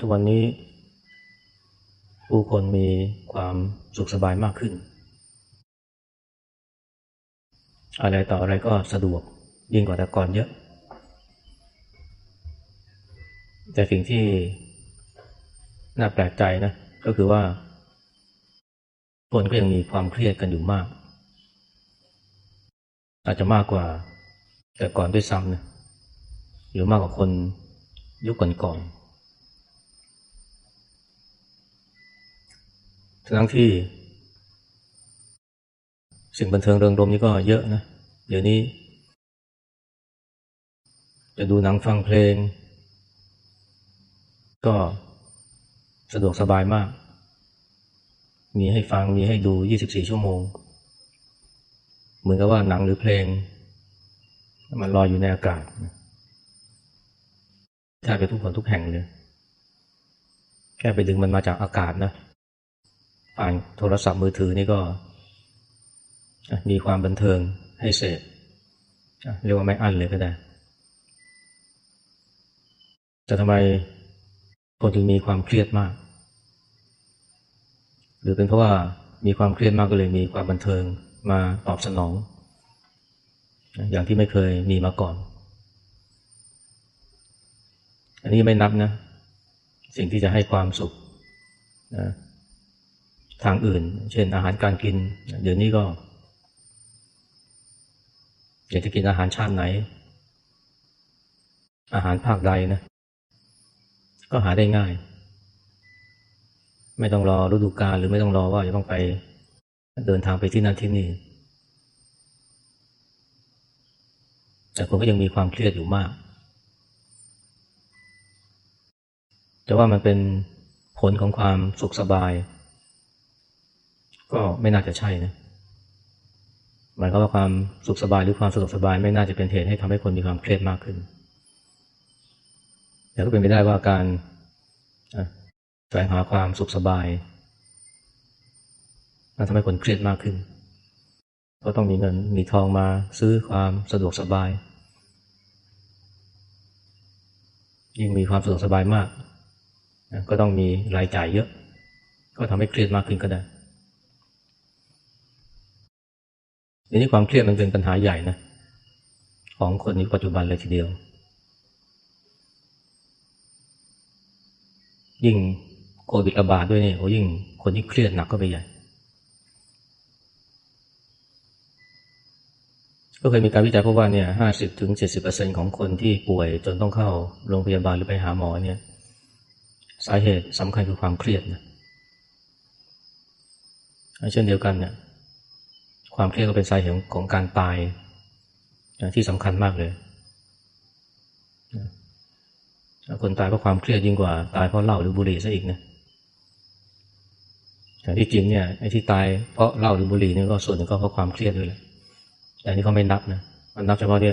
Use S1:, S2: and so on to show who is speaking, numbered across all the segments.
S1: ทุกวันนี้ ผู้คนมีความสุขสบายมากขึ้น อะไรต่ออะไรก็สะดวกยิ่งกว่าแต่ก่อนเยอะ แต่สิ่งที่น่าแปลกใจนะก็คือว่าคนก็ยังมีความเครียดกันอยู่มาก อาจจะมากกว่าแต่ก่อนด้วยซ้ำนะหรือมากกว่าคนยุคก่อนๆ ทั้งที่ สิ่งบันเทิงเริงรมนี่ก็เยอะนะ เดี๋ยวนี้ จะดูหนังฟังเพลง ก็สะดวกสบายมาก มีให้ฟังมีให้ดู 24 ชั่วโมง เหมือนกับว่าหนังหรือเพลง มันลอยอยู่ในอากาศแทบจะทุกคนทุกแห่งเลย แค่ไปดึงมันมาจากอากาศนะ ผ่านโทรศัพท์มือถือนี่ก็ มีความบันเทิงให้เสพเรียกว่าไม่อั้นเลยก็ได้แต่ทำไมคนถึงมีความเครียดมาก หรือเป็นเพราะว่ามีความเครียดมากก็เลยมีความบันเทิงมาตอบสนอง อย่างที่ไม่เคยมีมาก่อน อันนี้ไม่นับนะ สิ่งที่จะให้ความสุขนะ ทางอื่น เช่นอาหารการกิน เดี๋ยวนี้ก็ อยากจะกินอาหารชาติไหน อาหารภาคใดนะ ก็หาได้ง่าย ไม่ต้องรอฤดูกาลหรือไม่ต้องรอว่าจะต้องไปเดินทางไปที่นั่นที่นี่ แต่คนก็ยังมีความเครียดอยู่มาก แต่ว่ามันเป็นผลของความสุขสบาย ก็ไม่น่าจะใช่นะหมายความว่าความสุขสบายหรือความสะดวกสบายไม่น่าจะเป็นเหตุให้ทำให้คนมีความเครียดมากขึ้น แต่ก็เป็นไปได้ว่าการแสวงหาความสุขสบายมันทำให้คนเครียดมากขึ้น ก็ต้องมีเงินมีทองมาซื้อความสะดวกสบาย ยิ่งมีความสะดวกสบายมาก ก็ต้องมีรายจ่ายเยอะ ก็ทำให้เครียดมากขึ้นก็ได้ ทีนี้ความเครียดมันเป็นปัญหาใหญ่นะของคนในปัจจุบันเลยทีเดียว ยิ่งโควิดระบาดด้วยเนี่ยโอ้ยิ่งคนที่เครียดหนักก็ไปใหญ่ ก็เคยมีการวิจัยพบว่าเนี่ยห้าสิบถึงเจ็ดสิบเปอร์เซ็นของคนที่ป่วยจนต้องเข้าโรงพยาบาลหรือไปหาหมอเนี่ย สาเหตุสำคัญคือความเครียดนะเช่นเดียวกันเนี่ย ความเครียดก็เป็นสาเหตุของการตายที่สำคัญมากเลยคนตายเพราะความเครียดยิ่งกว่าตายเพราะเหล้าหรือบุหรี่ซะอีกนะแต่ที่จริงเนี่ยไอ้ที่ตายเพราะเหล้าหรือบุหรี่นี่ก็ส่วนหนึ่งก็เพราะความเครียดด้วยแหละแต่นี่เขาไม่นับนะมันนับเฉพาะเนี่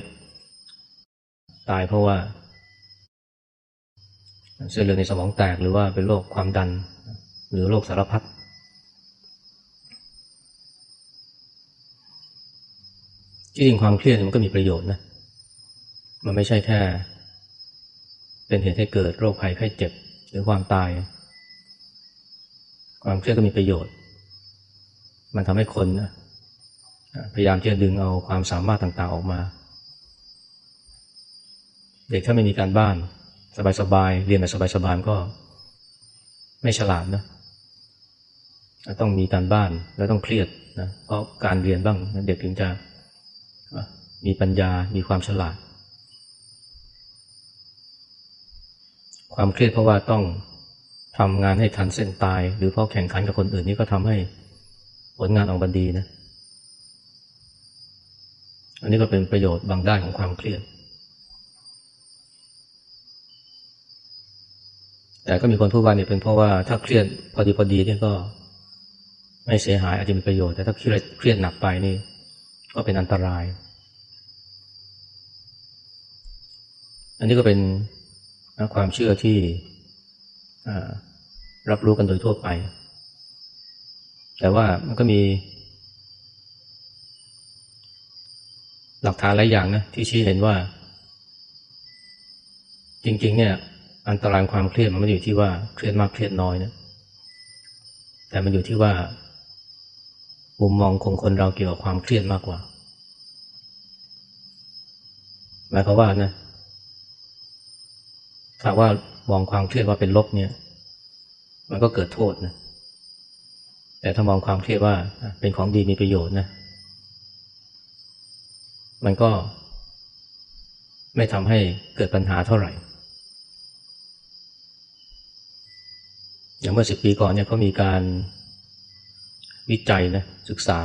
S1: ตายเพราะว่าเส้นเลือดในสมองแตกหรือว่าเป็นโรคความดัน หรือโรคสารพัด จริงความเครียดมันก็มีประโยชน์นะ มันไม่ใช่แค่ เป็นเหตุให้เกิดโรคภัยไข้เจ็บหรือความตาย ความเครียดก็มีประโยชน์ มันทำให้คนนะพยายามที่จะดึงเอาความสามารถต่างๆออกมา เด็กถ้าไม่มีการบ้าน สบายๆเรียนแบบสบายๆก็ ไม่ฉลาดนะต้องมีการบ้านแล้วต้องเครียดนะเพราะการเรียนบ้างเด็กถึงจะ มีปัญญา มีความฉลาด ความเครียดเพราะว่าต้องทำงานให้ทันเส้นตาย หรือเพราะแข่งขันกับคนอื่นนี่ก็ทำให้ผลงานออกมาดีนะ อันนี้ก็เป็นประโยชน์บางด้านของความเครียด แต่ก็มีคนพูดว่าเนี่ยเป็นเพราะว่าถ้าเครียดพอดีพอดีเนี่ยก็ไม่เสียหายอาจจะมีประโยชน์ แต่ถ้าเครียดเครียดหนักไปนี่ ก็เป็นอันตราย อันนี้ก็เป็นความเชื่อที่รับรู้กันโดยทั่วไป แต่ว่ามันก็มี หลักฐานหลายอย่างนะที่ชี้เห็นว่า จริง ๆ เนี่ย อันตรายความเครียดมันไม่อยู่ที่ว่าเครียดมากเครียดน้อยนะแต่มันอยู่ที่ว่ามุมมองของคนเราเกี่ยวกับความเครียดมากกว่าหมายความว่านะ ถ้าว่ามองความเครียดว่าเป็นลบเนี่ย มันก็เกิดโทษนะ แต่ถ้ามองความเครียดว่าเป็นของดีมีประโยชน์นะ มันก็ ไม่ทำให้เกิดปัญหาเท่าไหร่ อย่างเมื่อสิบปีก่อนเนี่ยเขามีการวิจัยนะศึกษา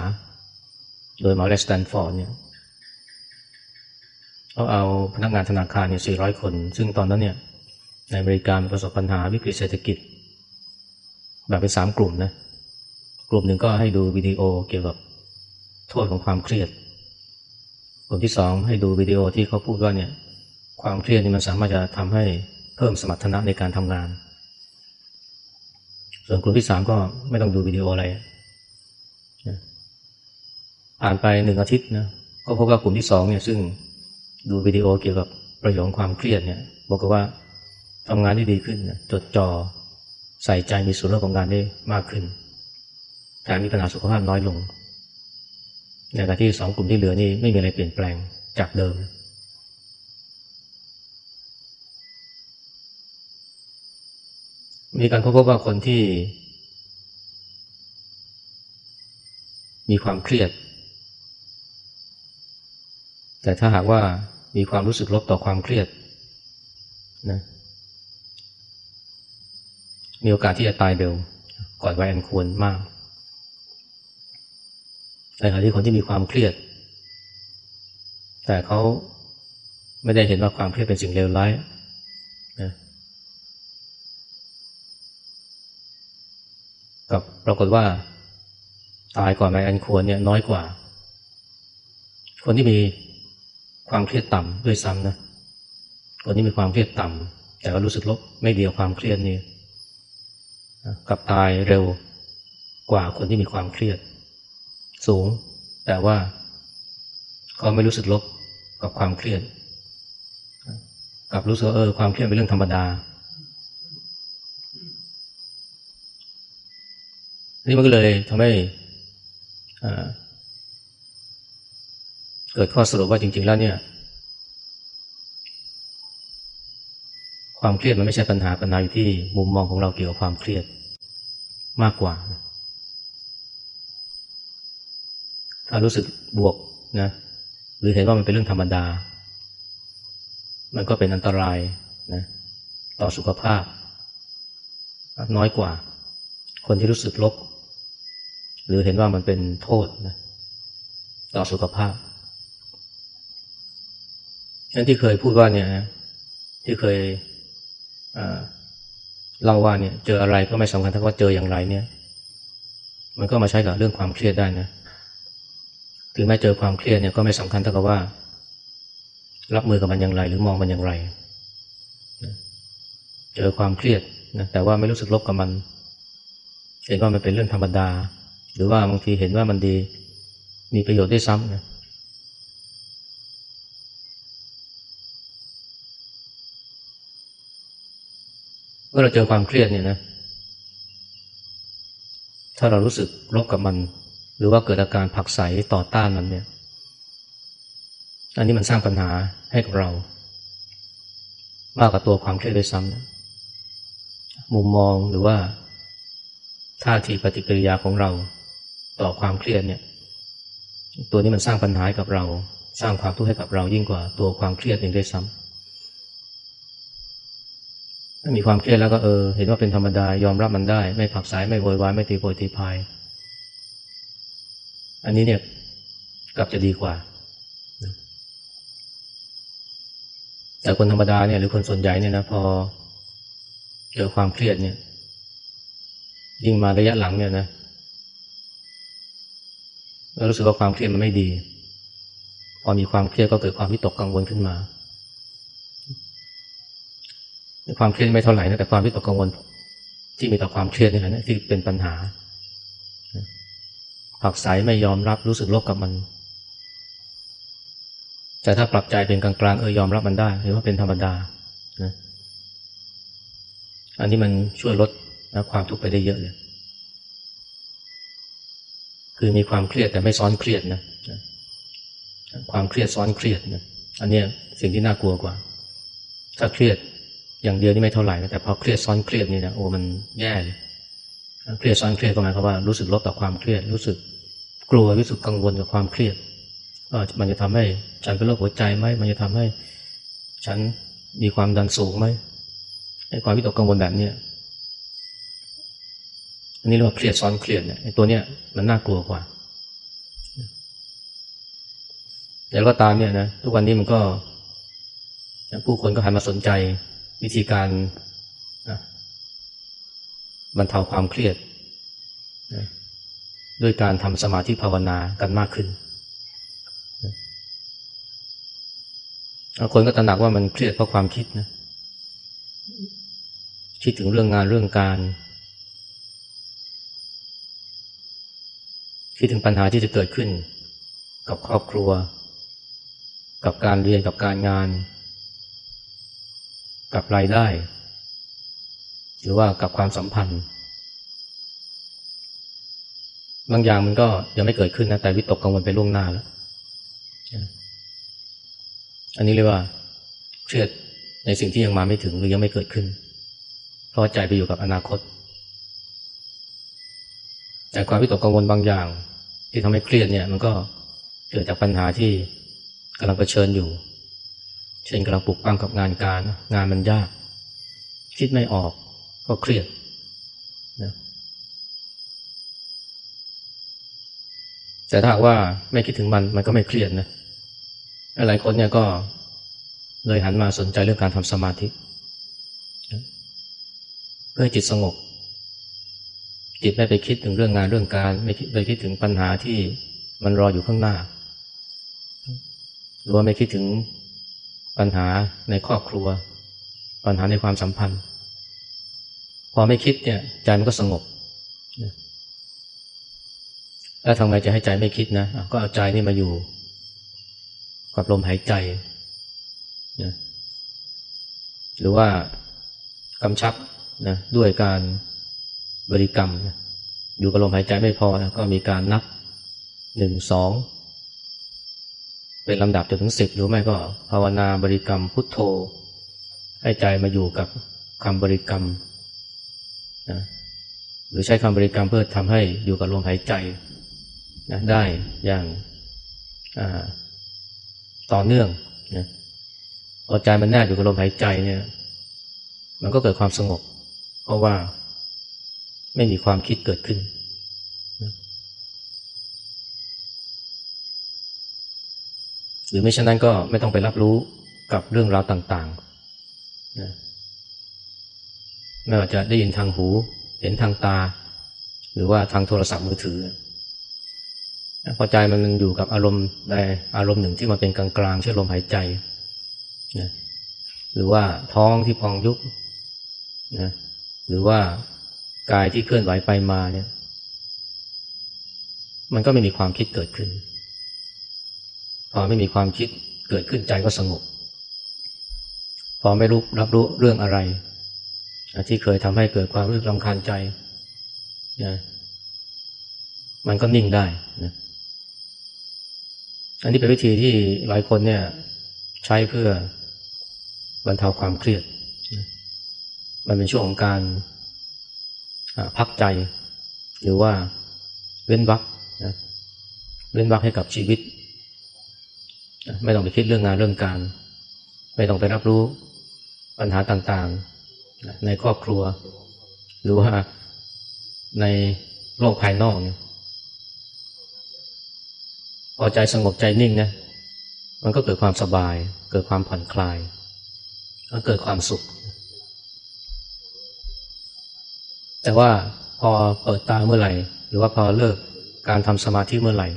S1: โดยมาเลสแตนฟอร์ดเนี่ยเขาเอาพนักงานธนาคารเนี่ย400คน ซึ่งตอนนั้นเนี่ย ในอเมริกาประสบปัญหาวิกฤตเศรษฐกิจ แบบเป็นสามกลุ่มนะ กลุ่มหนึ่งก็ให้ดูวิดีโอเกี่ยวกับโทษของความเครียด กลุ่มที่สองให้ดูวิดีโอที่เขาพูดว่าเนี่ยความเครียดนี่มันสามารถจะทำให้เพิ่มสมรรถนะในการทำงาน ส่วนกลุ่มที่สามก็ไม่ต้องดูวิดีโออะไรผ่านไปหนึ่งอาทิตย์นะก็พบว่ากลุ่มที่สองเนี่ยซึ่งดูวิดีโอเกี่ยวกับประโยชน์ความเครียดเนี่ยบอกว่า ทำงานได้ดีขึ้นจดจอ่อใส่ใจมีส่วนร่วมของงานได้มากขึ้นแถมมีปัญหาสุขภาพน้อยลง ในขณะที่สองกลุ่มที่เหลือนี่ไม่มีอะไรเปลี่ยนแปลงจากเดิม มีการพบว่าคนที่ มีความเครียด แต่ถ้าหากว่ามีความรู้สึกลบต่อความเครียดนะ มีโอกาสที่จะตายเร็วก่อนวัยอันควรมากในขณะที่คนที่มีความเครียด แต่เขาไม่ได้เห็นว่าความเครียดเป็นสิ่งเลวร้ายนะกับปรากฏว่า ตายก่อนวัยอันควรเนี่ยน้อยกว่า คนที่มีความเครียดต่ำด้วยซ้ำนะคนที่มีความเครียดต่ำแต่ว่ารู้สึกลบไม่เดียวความเครียดนี่ กับตายเร็วกว่าคนที่มีความเครียด สูง แต่ว่าเขาไม่รู้สึกลบกับความเครียด กับรู้สึกเออความเครียดเป็นเรื่องธรรมดานี่มันก็เลยทำให้เกิดข้อสรุปว่าจริง ๆ แล้วเนี่ย ความเครียดมันไม่ใช่ปัญหาปัญหาอยู่ที่มุมมองของเราเกี่ยวกับความเครียดมากกว่า ถ้ารู้สึกบวกนะหรือเห็นว่ามันเป็นเรื่องธรรมดา มันก็เป็นอันตรายนะต่อสุขภาพ น้อยกว่า คนที่รู้สึกลบ หรือเห็นว่ามันเป็นโทษนะต่อสุขภาพฉันที่เคยพูดว่าเนี่ยที่เคย เล่าว่าเนี่ยเจออะไรก็ไม่สำคัญถ้าว่าเจออย่างไรเนี่ย มันก็มาใช้กับเรื่องความเครียดได้นะถึงแม้เจอความเครียดเนี่ยก็ไม่สำคัญเท่ากับว่า รับมือกับมันอย่างไร หรือมองมันอย่างไรเจอความเครียดนะแต่ว่าไม่รู้สึกลบกับมันเห็นว่ามันเป็นเรื่องธรรมดา หรือว่าบางทีเห็นว่ามันดีมีประโยชน์ได้ซ้ำนะ เมื่อเราเจอความเครียดเนี่ยนะ ถ้าเรารู้สึกลบกับมัน หรือว่าเกิดอาการผักใสต่อต้านมันเนี่ย อันนี้มันสร้างปัญหาให้กับเรา มากกว่าตัวความเครียดด้วยซ้ำมุมมองหรือว่าท่าทีปฏิกิริยาของเราต่อความเครียดเนี่ย ตัวนี้มันสร้างปัญหาให้กับเรา สร้างความทุกข์ให้กับเรายิ่งกว่าตัวความเครียดเองด้วยซ้ำ มีความเครียดแล้วก็เออ เห็นว่าเป็นธรรมดายอมรับมันได้ ไม่ผักสายไม่โวยวายไม่ตีโพยตีพายอันนี้เนี่ยกลับจะดีกว่า แต่คนธรรมดาเนี่ยหรือคนส่วนใหญ่เนี่ยนะพอเจอความเครียดเนี่ย ยิ่งมาระยะหลังเนี่ยนะรารู้สึกว่าความเครียดมันไม่ดี พอมีความเครียดก็เกิดความวิตกกังวลขึ้นมา ความเครียดไม่เท่าไหร่นะแต่ความวิตกกังวล ที่มีต่อความเครียดนี่แหละที่เป็นปัญหาผักใสไม่ยอมรับรู้สึกลบกับมัน แต่ถ้าปรับใจเป็นกลางๆเออยอมรับมันได้หรือว่าเป็นธรรมดานะอันนี้มันช่วยลดนะความทุกข์ไปได้เยอะเลย คือมีความเครียดแต่ไม่ซ้อนเครียดนะ ความเครียดซ้อนเครียดนะ อันนี้สิ่งที่น่ากลัวกว่า ถ้าเครียด อย่างเดียวนี่ไม่เท่าไหร่แต่พอเครียดซ้อนเครียดนี่นะโอ้มันแย่เลยเครียดซ้อนเครียดก็หมายความว่ารู้สึกลบต่อความเครียด รู้สึกกลัวรู้สึกกังวลกับความเครียดมันจะทำให้ฉันเป็นโรคหัวใจไหมมันจะทำให้ ฉันมีความดันสูงไหมไอ้ความวิตกกังวลแบบเนี้ยอันนี้เรียกว่าเครียดซ้อนเครียดเนี่ยไอ้ตัวเนี้ยมันน่ากลัวกว่าแต่ก็ตามเนี่ยนะทุกวันนี้มันก็ผู้คนก็หันมาสนใจ วิธีการบรรเทาความเครียด ด้วยการทำสมาธิภาวนากันมากขึ้นคนก็ตระหนักว่ามันเครียดเพราะความคิดนะคิดถึงเรื่องงานเรื่องการคิดถึงปัญหาที่จะเกิดขึ้น กับครอบครัว กับการเรียนกับการงาน กับรายได้ หรือว่ากับความสัมพันธ์ บางอย่างมันก็ยังไม่เกิดขึ้นนะแต่วิตกกังวลไปล่วงหน้าแล้วอันนี้เรียกว่าเครียดในสิ่งที่ยังมาไม่ถึงหรือยังไม่เกิดขึ้น เพราะใจไปอยู่กับอนาคต แต่ความวิตกกังวลบางอย่าง ที่ทำให้เครียดเนี่ย มันก็เกิดจากปัญหาที่กำลังเผชิญอยู่ เช่นกำลังปลุกปั้มกับงานการ งานมันยาก คิดไม่ออกก็เครียดนะแต่ถ้าว่าไม่คิดถึงมันมันก็ไม่เครียดนะหลายคนเนี่ยก็เลยหันมาสนใจเรื่องการทำสมาธิ เพื่อจิตสงบ จิตไม่ไปคิดถึงเรื่องงานเรื่องการ ไม่ไปคิดถึงปัญหาที่มันรออยู่ข้างหน้า หรือว่าไม่คิดถึง ปัญหาในครอบครัว ปัญหาในความสัมพันธ์ พอไม่คิดเนี่ยใจมันก็สงบแล้วทำไมจะให้ใจไม่คิดนะก็เอาใจนี่มาอยู่กับลมหายใจนะหรือว่ากำชับนะด้วยการบริกรรมนะอยู่กับลมหายใจไม่พอนะก็มีการนับหนึ่งสอง เป็นลำดับจนถึงสิบหรือไม่ก็ภาวนาบริกรรมพุทโธ ให้ใจมาอยู่กับคำบริกรรมนะหรือใช้คำบริกรรมเพื่อทำให้อยู่กับลมหายใจนะได้อย่างต่อเนื่องนะพอใจมันแนบอยู่กับลมหายใจเนี่ย มันก็เกิดความสงบ เพราะว่าไม่มีความคิดเกิดขึ้นนะ หรือไม่เช่นนั้นก็ไม่ต้องไปรับรู้กับเรื่องราวต่างๆนะไม่ว่าจะได้ยินทางหู เห็นทางตา หรือว่าทางโทรศัพท์มือถือพอใจมันอยู่กับอารมณ์ใดอารมณ์หนึ่งที่มันเป็นกลางๆเช่นลมหายใจนะหรือว่าท้องที่พองยุบนะหรือว่ากายที่เคลื่อนไหวไปมาเนี่ย มันก็ไม่มีความคิดเกิดขึ้น พอไม่มีความคิดเกิดขึ้นใจก็สงบ พอไม่รู้รับรู้เรื่องอะไร ที่เคยทำให้เกิดความรู้สึกรำคาญใจนะมันก็นิ่งได้นะอันนี้เป็นวิธีที่หลายคนเนี่ยใช้เพื่อบรรเทาความเครียด มันเป็นช่วงของการพักใจ หรือว่าเว้นวักนะเว้นวักให้กับชีวิต ไม่ต้องไปคิดเรื่องงานเรื่องการ ไม่ต้องไปรับรู้ปัญหาต่างๆ ในครอบครัว หรือว่าในโลกภายนอกเนี่ยพอใจสงบใจนิ่งนะมันก็เกิดความสบาย เกิดความผ่อนคลายก็เกิดความสุข แต่ว่าพอเปิดตาเมื่อไหร่ หรือว่าพอเลิกการทำสมาธิเมื่อไหร่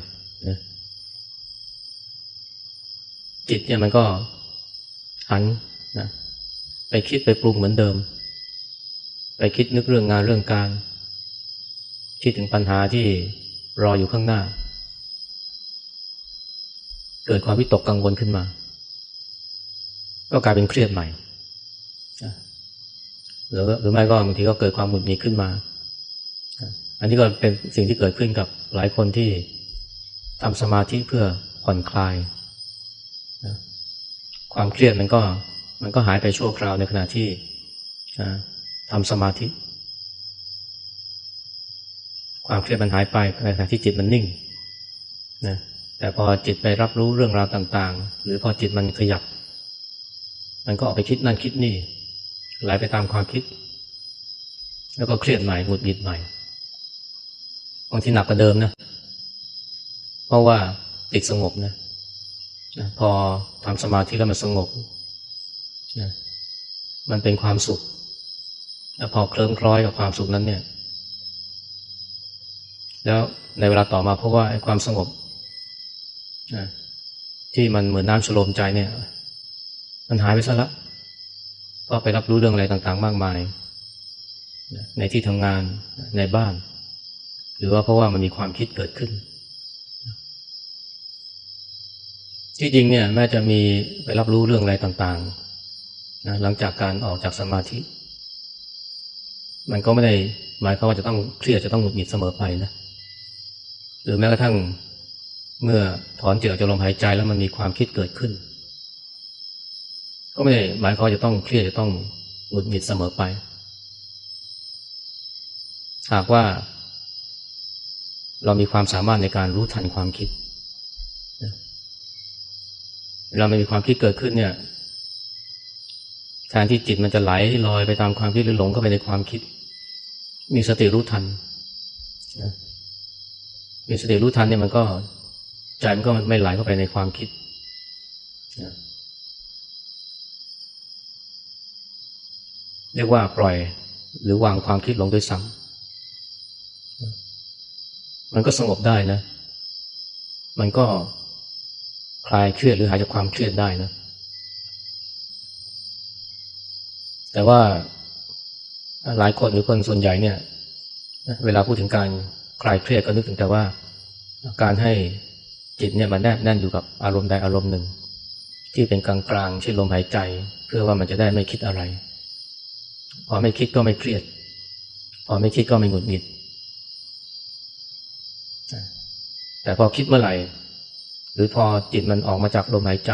S1: จิตเนี่ยมันก็หันนะไปคิดไปปรุงเหมือนเดิม ไปคิดนึกเรื่องงานเรื่องการ คิดถึงปัญหาที่รออยู่ข้างหน้า เกิดความวิตกกังวลขึ้นมา ก็กลายเป็นเครียดใหม่หรือหรือไม่ก็บางทีก็เกิดความหงุดหงิดขึ้นมา อันนี้ก็เป็นสิ่งที่เกิดขึ้นกับหลายคนที่ทำสมาธิเพื่อผ่อนคลาย ความเครียดมันก็ มันก็หายไปชั่วคราวในขณะที่ทำสมาธิ ความเครียดมันหายไปในขณะที่จิตมันนิ่งนะแต่พอจิตไปรับรู้เรื่องราวต่าง ๆ หรือพอจิตมันขยับ มันก็ออกไปคิดนั่นคิดนี่ไหลไปตามความคิด แล้วก็เครียดใหม่หงุดหงิดใหม่บางทีหนักกว่าเดิมนะ เพราะว่าติดสงบนะ นะพอทำสมาธิแล้วมันสงบนะมันเป็นความสุขแล้วพอเคลิ้มคล้อยกับความสุขนั้นเนี่ย แล้วในเวลาต่อมาเพราะว่าไอ้ความสงบนะที่มันเหมือนน้ำชโลมใจเนี่ย มันหายไปซะละก็ไปรับรู้เรื่องอะไรต่างๆ มากมาย ในที่ทำงานในบ้าน หรือว่าเพราะว่ามันมีความคิดเกิดขึ้น ที่จริงเนี่ยแม้จะมีไปรับรู้เรื่องอะไรต่างๆนะหลังจากการออกจากสมาธิ มันก็ไม่ได้หมายความว่าจะต้องเครียดจะต้องหงุดหงิดเสมอไปนะหรือแม้กระทั่งเมื่อถอนจิตออกจากลมหายใจแล้วมันมีความคิดเกิดขึ้น ก็ไม่ได้หมายความว่าจะต้องเครียดจะต้องหงุดหงิดเสมอไป หากว่า เรามีความสามารถในการรู้ทันความคิด เราไม่มีความคิดเกิดขึ้นเนี่ยแทนที่จิตมันจะไหลลอยไปตามความคิดหรือหลงเข้าไปในความคิด มีสติรู้ทันมีสติรู้ทันเนี่ยมันก็ใจมันก็ไม่ไหลเข้าไปในความคิดเรียกว่าปล่อยหรือวางความคิดลงด้วยซ้ำมันก็สงบได้นะ มันก็ คลายเครียดหรือหายจากความเครียดได้นะ แต่ว่าหลายคนหรือคนส่วนใหญ่เนี่ย เวลาพูดถึงการคลายเครียดก็นึกถึงแต่ว่า การให้จิตเนี่ยมันแนบแน่นอยู่กับอารมณ์ใดอารมณ์หนึ่ง ที่เป็นกลางกลางเช่นลมหายใจ เพื่อว่ามันจะได้ไม่คิดอะไร พอไม่คิดก็ไม่เครียด พอไม่คิดก็ไม่หงุดหงิด แต่พอคิดเมื่อไหร่ หรือพอจิตมันออกมาจากลมหายใจ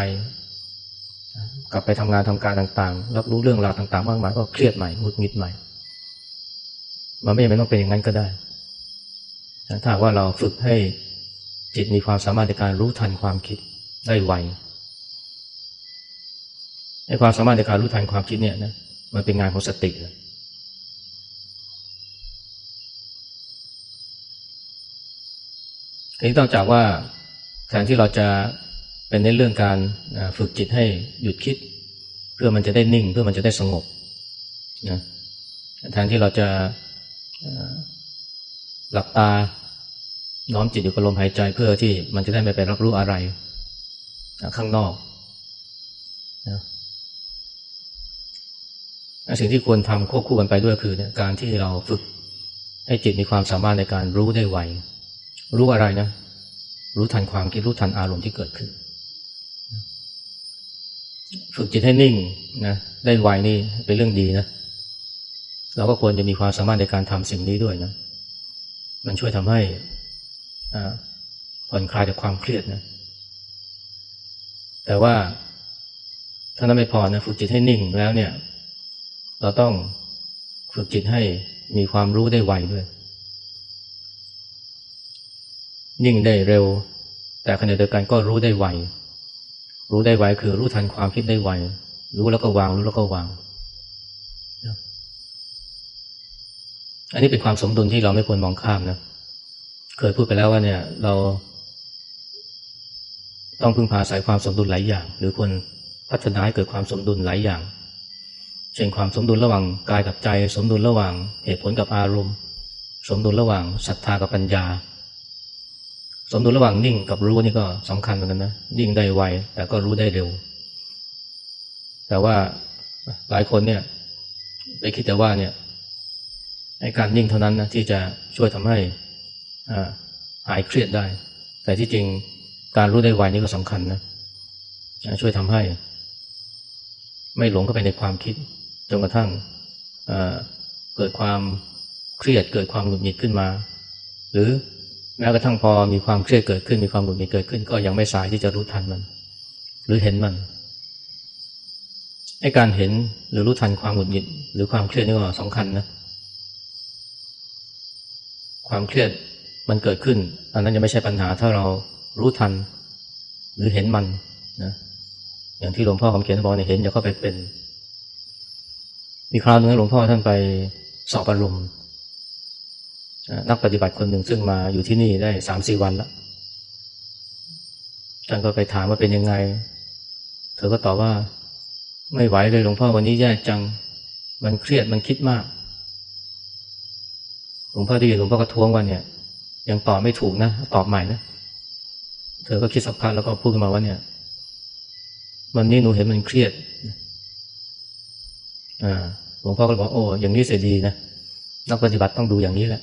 S1: กลับไปทำงานทำการต่างๆ รับรู้เรื่องราวต่างๆมากมายก็เครียดใหม่งุดหงิดใหม่ มันไม่จำเป็นต้องเป็นอย่างนั้นก็ได้ถ้าว่าเราฝึกให้จิตมีความสามารถในการรู้ทันความคิดได้ไวในความสามารถในการรู้ทันความคิดเนี่ยนะมันเป็นงานของสติเลยทีนี้ต้องจากว่า แทนที่เราจะเป็นในเรื่องการฝึกจิตให้หยุดคิด เพื่อมันจะได้นิ่งเพื่อมันจะได้สงบนะแทนที่เราจะหลับตาน้อมจิตอยู่กับลมหายใจเพื่อที่มันจะได้ไม่ไปรับรู้อะไร ข้างนอกนะสิ่งที่ควรทำควบคู่กันไปด้วยคือการที่เราฝึกให้จิตมีความสามารถในการรู้ได้ไว รู้อะไรนะ รู้ทันความคิดรู้ทันอารมณ์ที่เกิดขึ้น ฝึกจิตให้นิ่งนะได้ไวนี่เป็นเรื่องดีนะ เราก็ควรจะมีความสามารถในการทำสิ่งนี้ด้วยนะ มันช่วยทำให้ผ่อนคลายจากความเครียดนะ แต่ว่าถ้านั้นไม่พอนะฝึกจิตให้นิ่งแล้วเนี่ย เราต้องฝึกจิตให้มีความรู้ได้ไวด้วย นิ่งได้เร็ว แต่ขณะเดียวกันก็รู้ได้ไว รู้ได้ไวคือรู้ทันความคิดได้ไว รู้แล้วก็วาง รู้แล้วก็วาง อันนี้เป็นความสมดุลที่เราไม่ควรมองข้ามนะ เคยพูดไปแล้วว่าเนี่ย เราต้องพึ่งพาสายความสมดุลหลายอย่าง หรือควรพัฒนาให้เกิดความสมดุลหลายอย่าง เช่นความสมดุลระหว่างกายกับใจ สมดุลระหว่างเหตุผลกับอารมณ์ สมดุลระหว่างศรัทธากับปัญญา สมดุลระหว่างนิ่งกับรู้นี่ก็สำคัญเหมือนกันนะนิ่งได้ไวแต่ก็รู้ได้เร็ว แต่ว่าหลายคนเนี่ยไปคิดแต่ว่าเนี่ยให้การนิ่งเท่านั้นนะที่จะช่วยทำให้หายเครียดได้ แต่ที่จริงการรู้ได้ไวนี่ก็สำคัญนะช่วยทำให้ ไม่หลงเข้าไปในความคิดจนกระทั่งเกิดความเครียดเกิดความหงุดหงิดขึ้นมา หรือ แม้กระทั่งพอมีความเครียดเกิดขึ้นมีความหงุดหงิดเกิดขึ้น ก็ยังไม่สายที่จะรู้ทันมัน หรือเห็นมันไอ้การเห็นหรือรู้ทันความหงุดหงิดหรือความเครียดนี่ก็สำคัญนะความเครียดมันเกิดขึ้น อันนั้นยังไม่ใช่ปัญหาถ้าเรารู้ทัน หรือเห็นมันนะอย่างที่หลวงพ่อคำเขียนบอกเนี่ยเห็นอย่าเข้าไปเป็น มีคราวหนึงหลวงพ่อท่านไปสอบอารมณ์ นักปฏิบัติคนหนึ่งซึ่งมาอยู่ที่นี่ได้สามสี่วันแล้วท่านก็ไปถามว่าเป็นยังไง เธอก็ตอบว่า ไม่ไหวเลยหลวงพ่อวันนี้แย่จัง มันเครียดมันคิดมาก หลวงพ่อได้ยินหลวงพ่อก็ท้วงว่าเนี่ย ยังตอบไม่ถูกนะ ตอบใหม่นะ เธอก็คิดสักพักแล้วก็พูดขึ้นมาว่าเนี่ย วันนี้หนูเห็นมันเครียด อ่า หลวงพ่อก็บอกโอ้อย่างนี้เสียดีนะนักปฏิบัติต้องดูอย่างนี้แหละ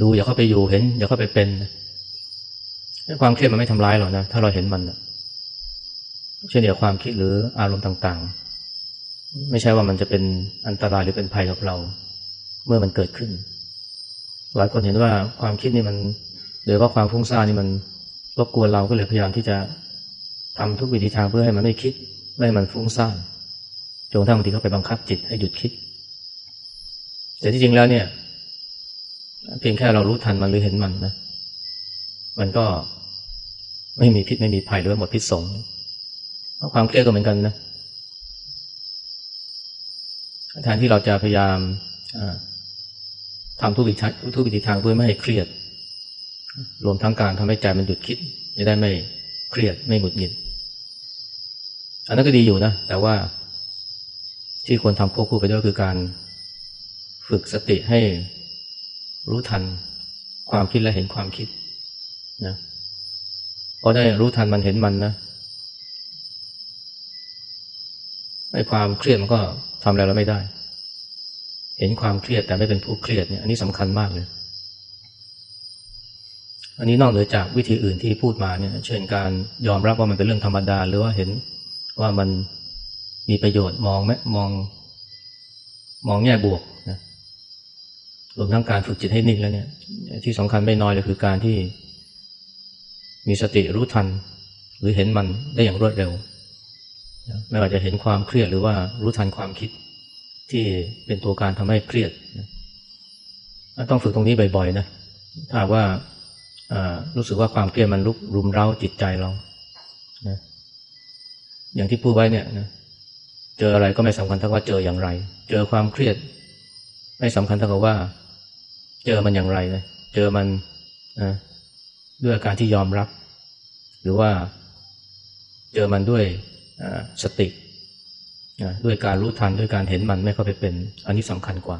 S1: ดูอย่าเข้าไปอยู่เห็น อย่าเข้าไปเป็นความเครียดมันไม่ทำร้ายหรอกนะถ้าเราเห็นมันเช่นเดียวความคิดหรืออารมณ์ต่าง ๆ ไม่ใช่ว่ามันจะเป็นอันตรายหรือเป็นภัยกับเรา เมื่อมันเกิดขึ้น หลายคนเห็นว่าความคิดนี่มันหรือว่าความฟุ้งซ่านนี่มันรบกวนเราก็เลยพยายามที่จะทำทุกวิธีทางเพื่อให้มันไม่คิดไม่ให้มันฟุ้งซ่านจนทั้งบางทีก็ไปบังคับจิตให้หยุดคิด แต่ที่จริงแล้วเนี่ย เพียงแค่เรารู้ทันมันหรือเห็นมันนะ มันก็ไม่มีพิษไม่มีภัยหรือหมดพิษสงเพราะความเครียดก็เหมือนกันนะแทนที่เราจะพยายามทำทุกวิธีทุกวิธีทางเพื่อไม่ให้เครียด รวมทั้งการทำให้ใจมันหยุดคิดจะได้ไม่เครียดไม่หงุดหงิดอันนั้นก็ดีอยู่นะ แต่ว่าที่ควรทำควบคู่ไปด้วยคือการฝึกสติให้ รู้ทันความคิดและเห็นความคิดนะพอได้รู้ทันมันเห็นมันนะไอ้ความเครียดมันก็ทำอะไรเราไม่ได้ เห็นความเครียดแต่ไม่เป็นผู้เครียดเนี่ยอันนี้สำคัญมากเลย อันนี้นอกเหนือจากวิธีอื่นที่พูดมาเนี่ยเช่นการยอมรับว่ามันเป็นเรื่องธรรมดา หรือว่าเห็นว่ามันมีประโยชน์มองไหมมอง มองแง่บวกนะ รวมทั้งการฝึกจิตให้นิ่งแล้วเนี่ย ที่สำคัญไม่น้อยเลยคือการที่ มีสติรู้ทัน หรือเห็นมันได้อย่างรวดเร็ว ไม่ว่าจะเห็นความเครียดหรือว่ารู้ทันความคิด ที่เป็นตัวการทำให้เครียดต้องฝึกตรงนี้บ่อยๆนะถ้าว่ารู้สึกว่าความเครียดมันลุกรุมเร้าจิตใจเรานะอย่างที่พูดไว้เนี่ยนะเจออะไรก็ไม่สำคัญเท่าว่าเจออย่างไร เจอความเครียด ไม่สำคัญเท่ากับว่า เจอมันอย่างไรเลย เจอมันนะด้วยการที่ยอมรับ หรือว่าเจอมันด้วยสติด้วยการรู้ทันด้วยการเห็นมันไม่เข้าไปเป็น อันนี้สำคัญกว่า